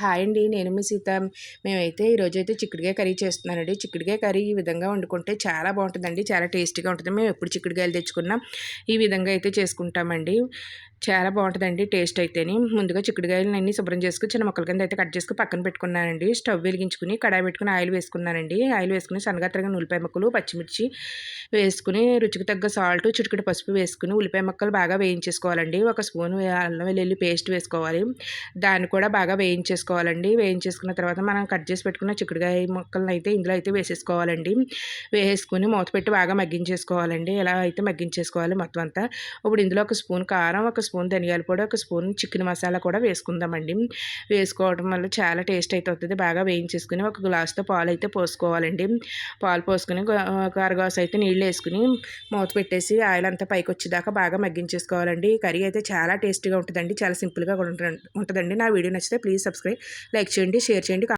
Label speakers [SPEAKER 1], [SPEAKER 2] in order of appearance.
[SPEAKER 1] Hi అండి నేను మీ సీత. మేమైతే ఈరోజైతే చిక్కుడుకాయ కర్రీ చేస్తున్నానండి. చిక్కుడుకాయ కర్రీ ఈ విధంగా వండుకుంటే చాలా బాగుంటుందండి చాలా టేస్టీగా ఉంటుంది. మేము ఎప్పుడు చిక్కుడుకాయలు తెచ్చుకున్నాం ఈ విధంగా అయితే చేసుకుంటామండి. చాలా బాగుంటుందండి టేస్ట్ అయితేని. ముందుగా చిక్కుడుకాయలు అన్నీ శుభ్రం చేసుకుని చిన్న మొక్కల కింద అయితే కట్ చేసుకుని పక్కన పెట్టుకున్నానండి. స్టవ్ వెలిగించుకుని కడాయి పెట్టుకుని ఆయిల్ వేసుకున్నానండి. ఆయిల్ వేసుకుని సన్నగా తరగిన ఉల్లిపాయ ముక్కలు పచ్చిమిర్చి వేసుకుని రుచికి తగ్గ సాల్ట్ చిటికటి పసుపు వేసుకుని ఉల్లిపాయ ముక్కలు బాగా వేయించేసుకోవాలండి. ఒక స్పూన్ అల్లం వెల్లుల్లి పేస్ట్ వేసుకోవాలి. దాన్ని కూడా బాగా వేయించేసుకోవాలండి. వేయించేసుకున్న తర్వాత మనం కట్ చేసి పెట్టుకున్న చిక్కుడుకాయ ముక్కలను అయితే ఇందులో అయితే వేసేసుకోవాలండి. వేసుకుని మూత పెట్టి బాగా మగ్గించేసుకోవాలండి. ఇలా అయితే మగ్గించేసుకోవాలి మొత్తం అంతా. ఇప్పుడు ఇందులో ఒక స్పూన్ కారం ఒక స్పూన్ ధనియాల పొడి ఒక స్పూన్ చికెన్ మసాలా కూడా వేసుకుందామండి. వేసుకోవడం వల్ల చాలా టేస్ట్ అయితే వస్తుంది బాగా వేయించేసుకుని ఒక గ్లాస్తో పాలు అయితే పోసుకోవాలండి. పాలు పోసుకుని ఒక అరగాసు అయితే నీళ్ళు వేసుకుని మూత పెట్టేసి ఆయిల్ అంతా పైకి వచ్చేదాకా బాగా మగ్గించేసుకోవాలండి. కర్రీ అయితే చాలా టేస్టీగా ఉంటుందండి. చాలా సింపుల్గా కూడా ఉంటుందండి. నా వీడియో నచ్చితే ప్లీజ్ సబ్స్క్రైబ్ లైక్ చేయండి షేర్ చేయండి